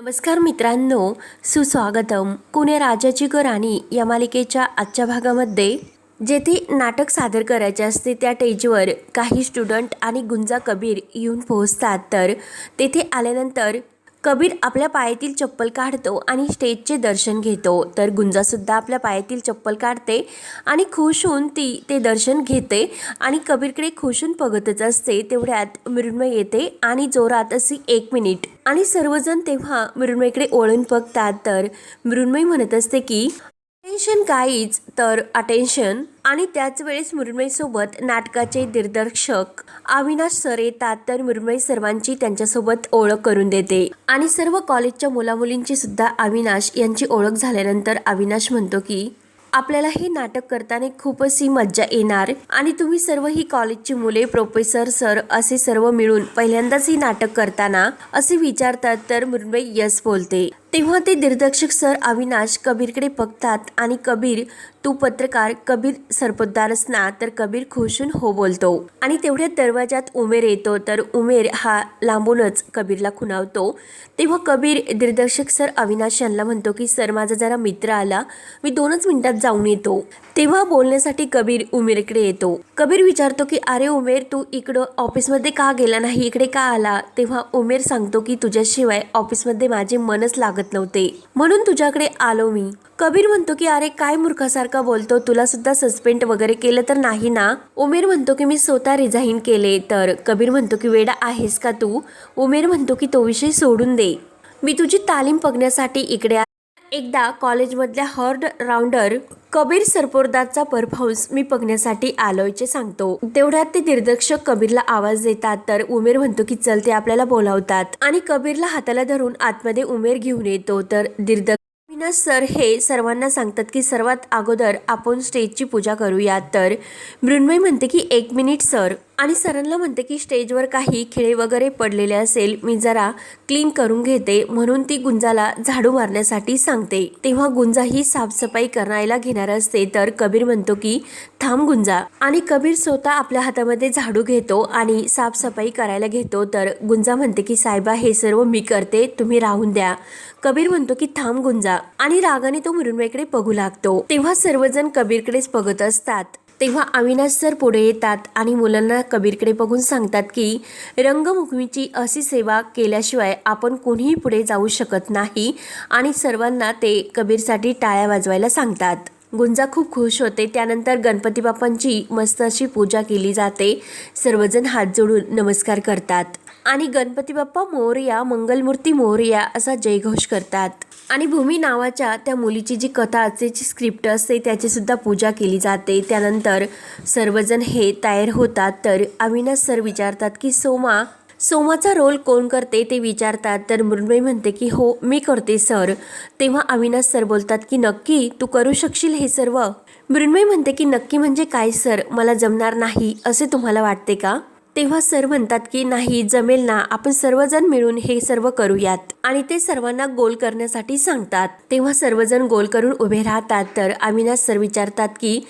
नमस्कार मित्रांनो सुस्वागतम. कुणे राजाची ग राणी या मालिकेच्या आजच्या भागामध्ये जेथे नाटक सादर करायचे असते त्या स्टेजवर काही स्टुडंट आणि गुंजा कबीर येऊन पोहोचतात. तर तेथे आल्यानंतर कबीर आपल्या पायातील चप्पल काढतो आणि स्टेजचे दर्शन घेतो. तर गुंजासुद्धा आपल्या पायातील चप्पल काढते आणि खुश होऊन ती ते दर्शन घेते आणि कबीरकडे खुश होऊन बघतच असते. तेवढ्यात मृण्मय येते आणि जोरात अशी एक मिनिट. आणि सर्वजण तेव्हा मृण्मयकडे ओळून बघतात. तर मृण्मय म्हणत असते की अटेन्शन काहीच तर अटेन्शन आणि त्याच वेळेस मुरमईसोबत नाटकाचे दिग्दर्शक अविनाश सर येतात तर मुरमई सर्वांची त्यांच्यासोबत ओळख करून देते. आणि सर्व कॉलेजच्या मुलामुलींची सुद्धा अविनाश यांची ओळख झाल्यानंतर अविनाश म्हणतो की आपल्याला हे नाटक करताना खूपच ही मज्जा येणार आणि तुम्ही सर्व ही कॉलेजची मुले प्रोफेसर सर असे सर्व मिळून पहिल्यांदाच ही नाटक करताना असे विचारतात तर मृण्मय यस बोलते. तेव्हा ते दिग्दर्शक सर अविनाश कबीरकडे बघतात आणि कबीर तू पत्रकार कबीर सरपोतदारच ना तर कबीर खुशून हो बोलतो आणि तेवढ्या दरवाजात उमेर येतो तर उमेर हा लांबूनच कबीरला खुणावतो. तेव्हा कबीर दिग्दर्शक सर अविनाश यांना म्हणतो की सर माझा जरा मित्र आला. मी दोनच मिनिटात जाऊन येतो तेव्हा बोलण्यासाठी कबीर उमेरकडे येतो. कबीर विचारतो की अरे उमेर तू इकडं ऑफिसमध्ये का गेला नाही? इकडे का आला? तेव्हा उमेर सांगतो की तुझ्याशिवाय ऑफिसमध्ये माझे मनच लागत नव्हते. म्हणून तुझ्याकडे आलो मी. कबीर म्हणतो की अरे काय मूर्खासारखा बोलतो. तुला सुद्धा सस्पेंड वगैरे केलं तर नाही ना? उमेर म्हणतो की मी स्वतः रिझाईन केले तर. कबीर म्हणतो की वेडा आहेस का तू? उमेर म्हणतो की तो विषय सोडून दे. मी तुझी तालीम बघण्यासाठी इकडे एकदा कॉलेजमधल्या हर्ड राऊंडर कबीर सरपोरदारचा परफॉर्मन्स मी बघण्यासाठी आलोयचे सांगतो. तेवढ्यात ते दिग्दर्शक कबीरला आवाज देतात तर उमेर म्हणतो की चल ते आपल्याला बोलावतात. आणि कबीरला हाताला धरून आतमध्ये उमेर घेऊन येतो तर दिग्दर्शक अविनाश सर हे सर्वांना सांगतात की सर्वात अगोदर आपण स्टेजची पूजा करूया तर मृण्मय म्हणते की एक मिनिट सर. आणि सरांना म्हणते की स्टेजवर काही खिळे वगैरे पडलेले असेल मी जरा क्लीन करून घेते म्हणून ती गुंजाला झाडू मारण्यासाठी सांगते. तेव्हा गुंजा ही साफसफाई करायला घेणार असते तर कबीर म्हणतो की थांब गुंजा. आणि कबीर स्वतः आपल्या हातामध्ये झाडू घेतो आणि साफसफाई करायला घेतो तर गुंजा म्हणते की साहेबा हे सर्व मी करते तुम्ही राहून द्या. कबीर म्हणतो की थांब गुंजा. आणि रागाने तो मृण्मयकडे बघू लागतो. तेव्हा सर्वजण कबीरकडेच बघत असतात. तेव्हा अविनाश सर पुढे येतात आणि मुलांना कबीरकडे बघून सांगतात की रंगभूमीची अशी सेवा केल्याशिवाय आपण कोणीही पुढे जाऊ शकत नाही आणि सर्वांना ते कबीरसाठी टाळ्या वाजवायला सांगतात. गुंजा खूप खुश होते. त्यानंतर गणपती बाप्पांची मस्त अशी पूजा केली जाते. सर्वजण हात जोडून नमस्कार करतात. आणि गणपती बाप्पा मोरया मंगलमूर्ती मोरया असा जयघोष करतात. आणि भूमी नावाच्या त्या मुलीची जी कथा असते जी स्क्रिप्ट असते त्याचीसुद्धा पूजा केली जाते. त्यानंतर सर्वजण हे तयार होतात. तर अविनाश सर विचारतात की सोमा सोमाचा रोल कोण करते? ते विचारतात. तर मृण्मयी म्हणते की हो मी करते सर तेव्हा अविनाश सर बोलतात की नक्की तू करू शकशील हे सर्व? मृण्मयी म्हणते की नक्की म्हणजे काय सर मला जमणार नाही असे तुम्हाला वाटते का? तेव्हा सर म्हणतात की नाही जमेल ना आपण सर्वजण मिळून हे सर्व करूयात. आणि ते सर्वांना गोल करण्यासाठी सांगतात. तेव्हा सर्वजण गोल करून उभे राहतात. तर अविनाश सर विचारतात की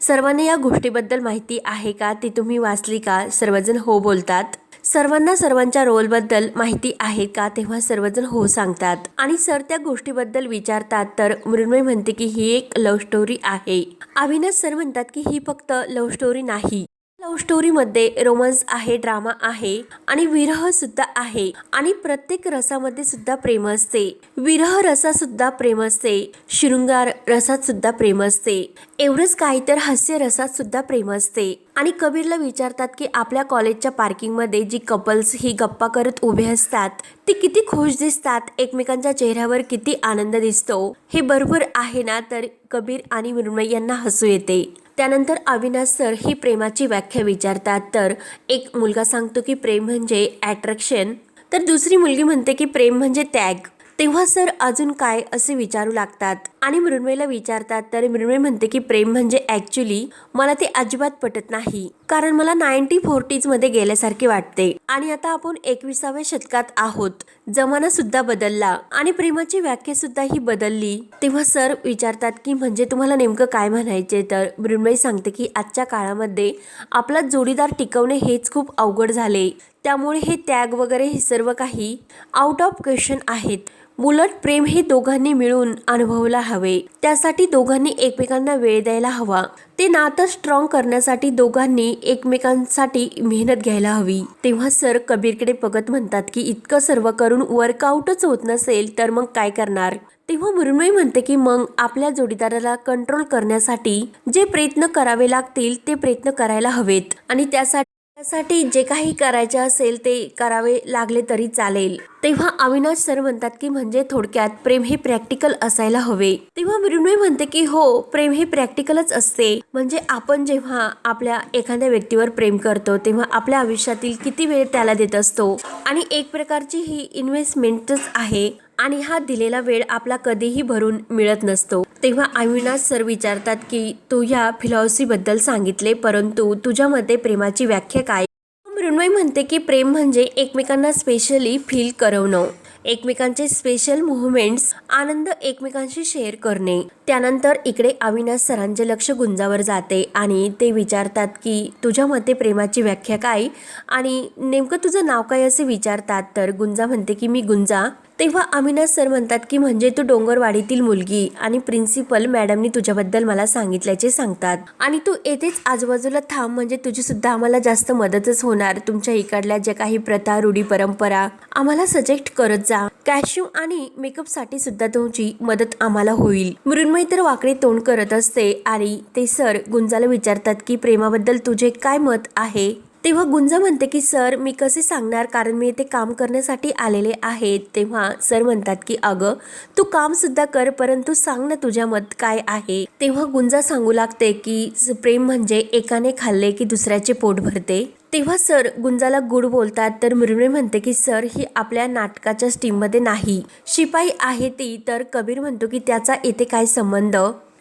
सर्वांना या गोष्टीबद्दल माहिती आहे का? ती तुम्ही वाचली का? सर्वजण हो बोलतात. सर्वांना सर्वांच्या रोलबद्दल माहिती आहे का? तेव्हा सर्वजण हो सांगतात. आणि सर त्या गोष्टीबद्दल विचारतात. तर मृण्मय म्हणते की ही एक लव्ह स्टोरी आहे. अविनाश सर म्हणतात की ही फक्त लव्ह स्टोरी नाही. लव्ह स्टोरीमध्ये रोमन्स आहे ड्रामा आहे आणि विरह सुद्धा आहे आणि प्रत्येक रसामध्ये सुद्धा प्रेम असते. विरह रसात सुद्धा प्रेम असते शृंगार रसात सुद्धा प्रेम असते. एवढंच काही तर हास्य रसात सुद्धा प्रेम असते. आणि कबीरला विचारतात की आपल्या कॉलेजच्या पार्किंगमध्ये जी कपल्स ही गप्पा करत उभे असतात ते किती खुश दिसतात एकमेकांच्या चेहऱ्यावर किती आनंद दिसतो हे बरोबर आहे ना? तर कबीर आणि मृण्मय यांना हसू येते. त्यानंतर अविनाश सर ही प्रेमाची व्याख्या विचारतात. तर एक मुलगा सांगतो की प्रेम म्हणजे ॲट्रॅक्शन तर दुसरी मुलगी म्हणते की प्रेम म्हणजे त्याग. तेव्हा सर अजून काय असे विचारू लागतात? आणि मृण्मयला विचारतात तर मृण्मय म्हणते की प्रेम म्हणजे ॲक्च्युली मला ते अजिबात पटत नाही. कारण मला नाईन्टी फोर्टीजमध्ये गेल्यासारखे वाटते. आणि आता आपण एकविसाव्या शतकात आहोत. जमाना सुद्धा बदलला. आणि प्रेमाची व्याख्या सुद्धा ही बदलली. तेव्हा सर विचारतात की म्हणजे तुम्हाला नेमकं काय म्हणायचे तर मृण्मयी सांगते की आजच्या काळामध्ये आपला जोडीदार टिकवणे हेच खूप अवघड झाले. त्यामुळे हे त्याग वगैरे हे सर्व काही आउट ऑफ क्वेश्चन आहेत. उलट प्रेम हे दोघांनी मिळून अनुभवला हवे. त्यासाठी दोघांनी एकमेकांना वेळ द्यायला हवा. ते नातं स्ट्रॉंग करण्यासाठी दोघांनी एकमेकांसाठी मेहनत घ्यायला हवी. तेव्हा सर कबीरकडे बघत म्हणतात की इतकं सर्व करून वर्कआउटच होत नसेल तर मग काय करणार? तेव्हा मृण्मयी म्हणते की मग आपल्या जोडीदाराला कंट्रोल करण्यासाठी जे प्रयत्न करावे लागतील ते प्रयत्न करायला हवेत. आणि त्यासाठी त्यासाठी जे काही करायचे असेल ते करावे लागले तरी चालेल. तेव्हा अविनाश सर म्हणतात की म्हणजे थोडक्यात प्रेम हे प्रॅक्टिकल असायला हवे. तेव्हा मृण्मय म्हणते की हो प्रेम हे प्रॅक्टिकलच असते. म्हणजे आपण जेव्हा आपल्या एखाद्या व्यक्तीवर प्रेम करतो तेव्हा आपल्या आयुष्यातील किती वेळ त्याला देत असतो. आणि एक प्रकारची ही इन्व्हेस्टमेंटच आहे. आणि हा दिलेला वेळ आपला कधीही भरून मिळत नसतो. तेव्हा अविनाश सर विचारतात की तू ह्या फिलॉसॉफीबद्दल सांगितले परंतु तुझ्या मते प्रेमाची व्याख्या काय? मृण्मय म्हणते की प्रेम म्हणजे एकमेकांना स्पेशली फील करवणं. एकमेकांचे स्पेशल मुवमेंट्स आनंद एकमेकांशी शेअर करणे. त्यानंतर इकडे अविनाश सरांचे लक्ष गुंजावर जाते आणि ते विचारतात की तुझ्या मते प्रेमाची व्याख्या काय? आणि नेमकं तुझं नाव काय? असे विचारतात. तर गुंजा म्हणते की मी गुंजा. तेव्हा अविनाश सर म्हणतात की म्हणजे तू डोंगरवाडीतील मुलगी आणि प्रिन्सिपल मॅडमनी तुझ्याबद्दल मला सांगितल्याचे सांगतात. आणि तू येथेच आजूबाजूला थांब म्हणजे तुझी सुद्धा आम्हाला जास्त मदतच होणार. तुमच्या इकडल्या ज्या काही प्रथा रूढी परंपरा आम्हाला सजेक्ट करत जा. कॅश्यू आणि मेकअपसाठी सुद्धा तुमची मदत आम्हाला होईल. मृण्मयी तर वाकडे तोंड करत असते. आणि ते सर गुंजाला विचारतात की प्रेमाबद्दल तुझे काय मत आहे? तेव्हा गुंजा म्हणते की सर मी कसे सांगणार? कारण मी इथे काम करण्यासाठी आलेले आहे. तेव्हा सर म्हणतात की अगं तू काम सुद्धा कर परंतु सांग ना तुझ्या मत काय आहे. तेव्हा गुंजा सांगू लागते की प्रेम म्हणजे एकाने खाल्ले की दुसऱ्याचे पोट भरते. तेव्हा सर गुंजाला गुड बोलतात तर मृण्मयी म्हणते की सर ही आपल्या नाटकाच्या स्टीममध्ये नाही. शिपाई आहे ती तर कबीर म्हणतो की त्याचा येथे काय संबंध?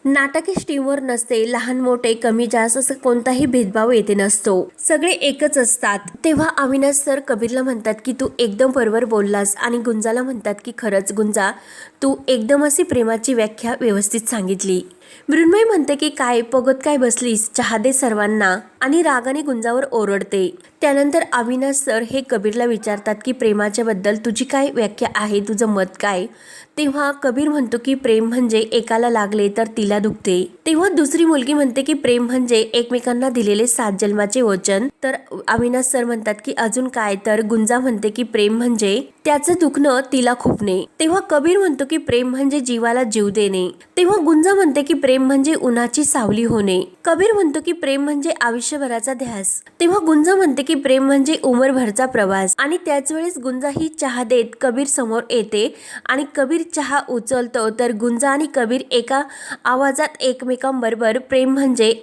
नाटक स्टीमवर नसते लहान मोठे कमी जास्त असं कोणताही भेदभाव येथे नसतो. सगळे एकच असतात. तेव्हा अविनाश सर कबीरला म्हणतात की तू एकदम बरोबर बोललास आणि गुंजाला म्हणतात की खरंच गुंजा तू एकदम अशी प्रेमाची व्याख्या व्यवस्थित सांगितली मृण्मयी म्हणते की काय पगत काय बसलीस? चहा दे सर्वांना. आणि रागाने गुंजावर ओरडते. त्यानंतर अविनाश सर हे कबीरला विचारतात की प्रेमाच्या बद्दल तुझी काय व्याख्या आहे? तुझं मत काय? तेव्हा कबीर म्हणतो की प्रेम म्हणजे एकाला लागले तर तिला दुखते. तेव्हा दुसरी मुलगी म्हणते की प्रेम म्हणजे एकमेकांना दिलेले सात जन्माचे वचन. तर अविनाश सर म्हणतात की अजून काय? तर गुंजा म्हणते की प्रेम म्हणजे त्याचं दुखणं तिला खुपणे. तेव्हा कबीर म्हणतो की प्रेम म्हणजे जीवाला जीव देणे. तेव्हा गुंजा म्हणते की प्रेम म्हणजे उन्हाची सावली होणे. कबीर म्हणतो की प्रेम म्हणजे आयुष्यभराचा ध्यास. तेव्हा गुंजा म्हणते की प्रेम म्हणजे उमरभरचा प्रवास. आणि त्याच वेळेस गुंजा ही चहा देत कबीर समोर येते आणि कबीर चहा उचलतो. तर गुंजा आणि कबीर एका आवाजात एकमेकांबरोबर प्रेम म्हणजे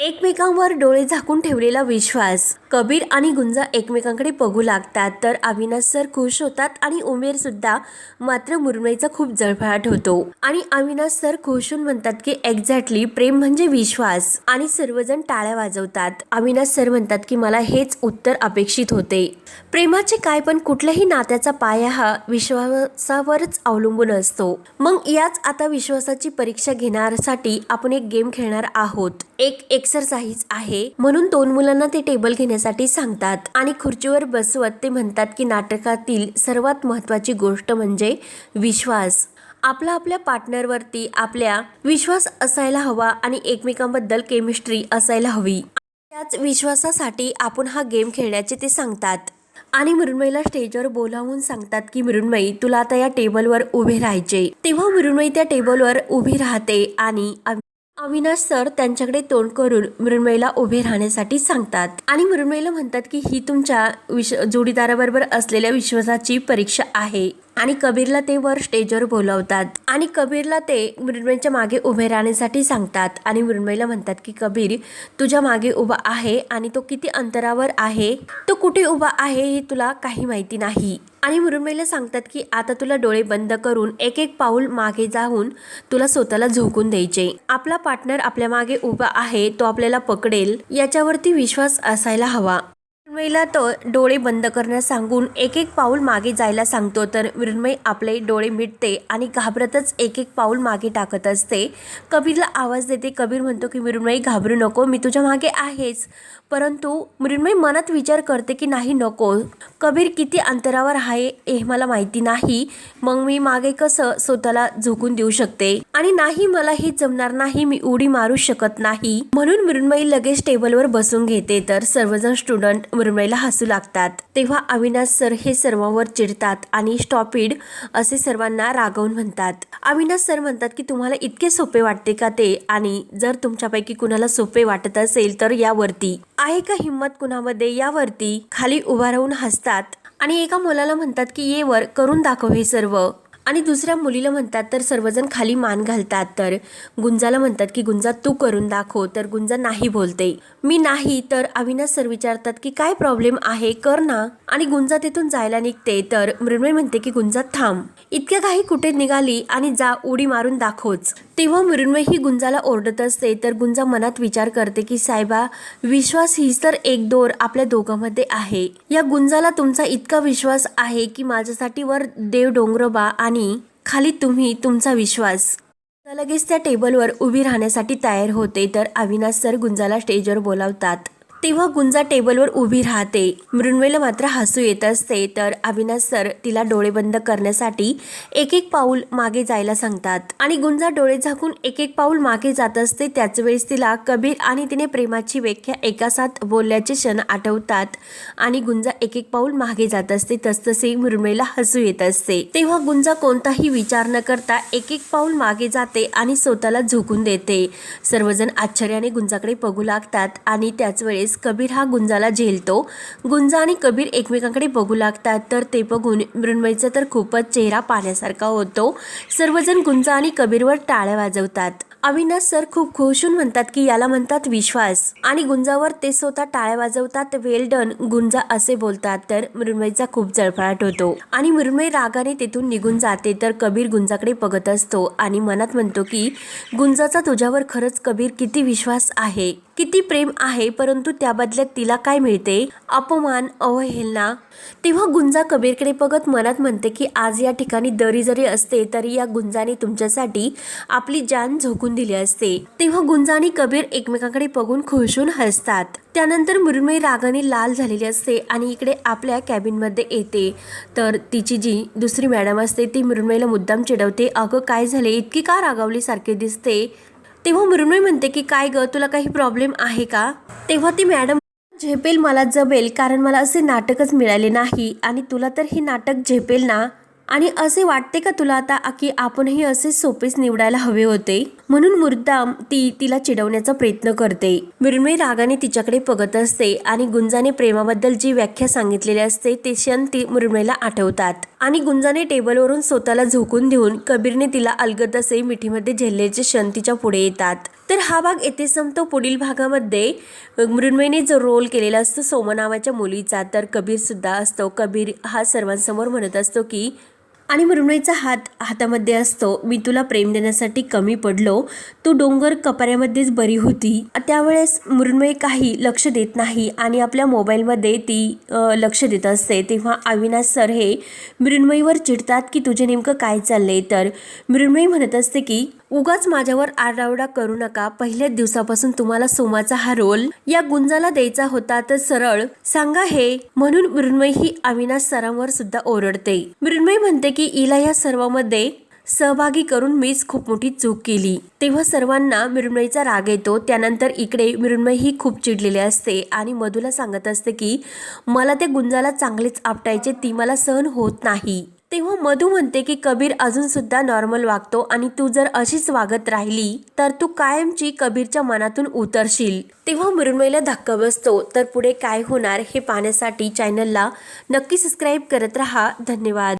एकमेकांवर डोळे झाकून ठेवलेला विश्वास. कबीर आणि गुंजा एकमेकांकडे बघू लागतात तर अविनाश सर खुश होतात आणि उमेर सुद्धा मात्र मुरमईचा खूप जळफळाट होतो. आणि अविनाश सर खुश होऊन म्हणतात की एक्झॅक्टली प्रेम म्हणजे विश्वास. आणि सर्वजण टाळ्या वाजवतात. अविनाश सर म्हणतात की मला हेच उत्तर अपेक्षित होते. प्रेमाचे काय पण कुठल्याही नात्याचा पाया हा विश्वासावरच अवलंबून असतो. मग याच आता विश्वासाची परीक्षा घेण्यासाठी आपण एक गेम खेळणार आहोत. एक एक्सरसाइज आहे. म्हणून दोन मुलांना ते टेबल घेण्यासाठी सांगतात. आणि खुर्चीवर बसवत ते म्हणतात की नाटकातील सर्वात महत्वाची गोष्ट म्हणजे विश्वास. आपला आपल्या पार्टनरवरती आपल्या विश्वास असायला हवा आणि एकमेकांबद्दल केमिस्ट्री असायला हवी. त्याच विश्वासासाठी आपण हा गेम खेळण्याचे ते सांगतात. आणि मृण्मयीला स्टेजवर बोलावून सांगतात की मृण्मयी तुला आता या टेबलवर उभे राहायचे तेव्हा मृण्मयी त्या टेबलवर उभी राहते आणि अविनाश सर त्यांच्याकडे तोंड करून मृण्मयीला उभे राहण्यासाठी सांगतात. आणि मृण्मयीला म्हणतात की ही तुमच्या विश जोडीदाराबरोबर असलेल्या विश्वासाची परीक्षा आहे. आणि कबीरला ते वर स्टेजवर बोलावतात. आणि कबीरला ते मृण्मयच्या मागे उभे राहण्यासाठी सांगतात. आणि मृण्मयला म्हणतात की कबीर तुझ्या मागे उभा आहे आणि तो किती अंतरावर आहे? तो कुठे उभा आहे हे तुला काही माहिती नाही. आणि मृण्मयीला सांगतात की आता तुला डोळे बंद करून एक एक पाऊल मागे जाऊन तुला स्वतःला झोकून द्यायचे. आपला पार्टनर आपल्या मागे उभा आहे तो आपल्याला पकडेल. याच्यावरती विश्वास असायला हवा. मृण्मयीला तो डोळे बंद करण्यास सांगून एक एक पाऊल मागे जायला सांगतो तर मृण्मयी आपले डोळे मिटते आणि घाबरतच एक एक पाऊल मागे टाकत असते. कबीरला आवाज देते कबीर म्हणतो की मृण्मयी घाबरू नको मी तुझ्या मागे आहेच. परंतु मृण्मयी मनात विचार करते की नाही नको. कबीर किती अंतरावर आहे हे मला माहिती नाही. मग मी मागे कसं स्वतःला झोकून देऊ शकते? आणि नाही मला हे जमणार नाही. मी उडी मारू शकत नाही. म्हणून मृण्मयी लगेच टेबलवर बसून घेते तर सर्वजण स्टुडंट मृण्मयीला हसू लागतात. तेव्हा अविनाश सर हे सर्वांवर चिडतात आणि स्टॉपिड असे सर्वांना रागवून म्हणतात. अविनाश सर म्हणतात की तुम्हाला इतके सोपे वाटते का ते? आणि जर तुमच्यापैकी कुणाला सोपे वाटत असेल तर यावरती. आहे का हिंमत कुणामध्ये? यावरती. खाली उभा राहून हसतात आणि एका मुलाला म्हणतात की ये वर करून दाखव हे सर्व. आणि दुसऱ्या मुलीला म्हणतात तर सर्वजण खाली मान घालतात. तर गुंजाला म्हणतात की गुंजा तू करून दाखव. तर गुंजा नाही बोलते. मी नाही तर अविनाश सर विचारतात की काय प्रॉब्लेम आहे? कर ना. आणि गुंजा तिथून जायला निघते. तर मृण्मय म्हणते की गुंजा थांब. इतक्या काही कुठे निघाली आणि जा उडी मारून दाखवच. तेव्हा मृण्मय ही गुंजाला ओरडत असते तर गुंजा मनात विचार करते की साहेबा विश्वास हीच तर एक दोर आपल्या दोघांमध्ये आहे. या गुंजाला तुमचा इतका विश्वास आहे की माझ्यासाठी वर देव डोंगरोबा आणि खाली तुम्ही तुमचा विश्वास. लगेच त्या टेबलवर उभी राहण्यासाठी तयार होते तर अविनाश सर गुंजाला स्टेजवर बोलावतात. तेव्हा गुंजा टेबलवर उभी राहते. मृण्वेला मात्र हसू येत असते. तर अविनाश सर तिला डोळे बंद करण्यासाठी एक एक पाऊल मागे जायला सांगतात. आणि गुंजा डोळे झाकून एक एक पाऊल मागे जात असते. त्याच वेळेस तिला कबीर आणि तिने प्रेमाची व्याख्या एका साथ बोलल्याचे क्षण आठवतात. आणि गुंजा एक एक पाऊल मागे जात असते. तसतसे मृण्वेला हसू येत असते. तेव्हा गुंजा कोणताही विचार न करता एक एक पाऊल मागे जाते आणि स्वतःला झोकून देते. सर्वजण आश्चर्याने गुंजाकडे बघू लागतात आणि त्याच वेळेस कबीर हा गुंजाला झेलतो. गुंजा आणि कबीर एकमेकांकडे बघू लागतात तर ते बघून मृण्मयीचा तर खूपच चेहरा पाण्यासारखा होतो. सर्वजण गुंजा आणि कबीरवर टाळ्या वाजवतात. अविनाश सर खूप खुश होऊन म्हणतात की याला म्हणतात विश्वास. आणि गुंजावर ते स्वतः टाळ्या वाजवतात वेल डन गुंजा असे बोलतात तर मृण्मयीचा खूप जळफळाट होतो. आणि मृण्मयी रागाने तिथून निघून जाते तर कबीर गुंजाकडे बघत असतो आणि मनात म्हणतो की गुंजाचा तुझ्यावर खरंच कबीर किती विश्वास आहे. किती प्रेम आहे परंतु त्या बदल्यात तिला काय मिळते? अपमान अवहेलना. तेव्हा गुंजा कबीरकडे बघत मनात म्हणते की आज या ठिकाणी दरी जरी असते तरी या गुंजाने तुमच्यासाठी आपली जान झोकून दिली असते. तेव्हा गुंजा आणि कबीर एकमेकांकडे बघून खुशून हसतात. त्यानंतर मृण्मयी रागाने लाल झालेली असते आणि इकडे आपल्या कॅबिनमध्ये येते. तर तिची जी दुसरी मॅडम असते ती मृण्मयीला मुद्दाम चिडवते अगं काय झाले? इतकी का रागावली सारखे दिसते? तेव्हा मृण्मयी म्हणते की काय गं तुला काही प्रॉब्लेम आहे का? तेव्हा ती मॅडम झेपेल मला जमेल कारण मला असे नाटकच मिळाले नाही आणि तुला तर हे नाटक झेपेल ना? आणि असे वाटते का तुला आता की आपणही असे सोपेच निवडायला हवे होते? म्हणून मुद्दाम ती तिला चिडवण्याचा प्रयत्न करते. मृण्मयी रागाने तिच्याकडे बघत असते आणि गुंजाने प्रेमाबद्दल जी व्याख्या सांगितलेली असते ते क्षण ती मृण्मयीला आठवतात. आणि गुंजाने टेबलवरून स्वतःला झोकून देऊन कबीरने तिला अलगद असे मिठीमध्ये झेलल्याचे क्षण तिच्या पुढे येतात. तर हा भाग येथे संपतो. पुढील भागामध्ये मृण्मयीने जो रोल केलेला असतो सोमनावाच्या मुलीचा तर कबीर सुद्धा असतो. कबीर हा सर्वांसमोर म्हणत असतो की आणि मृण्मयीचा हात हातामध्ये असतो. मी तुला प्रेम देण्यासाठी कमी पडलो. तू डोंगर कपाऱ्यामध्येच बरी होती. त्यावेळेस मृण्मयी काही लक्ष देत नाही आणि आपल्या मोबाईलमध्ये ती लक्ष देत असते. तेव्हा अविनाश सर हे मृण्मयीवर चिडतात की तुझे नेमकं काय चाललंय? तर मृण्मयी म्हणत असते की उगाच माझ्यावर आरडाओरडा करू नका. पहिल्याच दिवसापासून तुम्हाला सोमाचा हा रोल या गुंजाला द्यायचा होता तर सरळ सांगा हे म्हणून मृण्मयी ही अविनाश सरांवर सुद्धा ओरडते. मृण्मयी म्हणते की इला या सर्वामध्ये सहभागी करून मीच खूप मोठी चूक केली. तेव्हा सर्वांना मृण्मयीचा राग येतो. त्यानंतर इकडे मृण्मयी ही खूप चिडलेली असते आणि मधूला सांगत असते की मला ते गुंजाला चांगलेच आपटायचे ती मला सहन होत नाही. तेव्हा मधू म्हणते की कबीर अजून सुद्धा नॉर्मल वागतो आणि तू जर अशीच वागत राहिली तर तू कायमची कबीरच्या मनातून उतरशील. तेव्हा मृण्मयला धक्का बसतो तर पुढे काय होणार हे पाहण्यासाठी चॅनलला नक्की सबस्क्राईब करत राहा. धन्यवाद.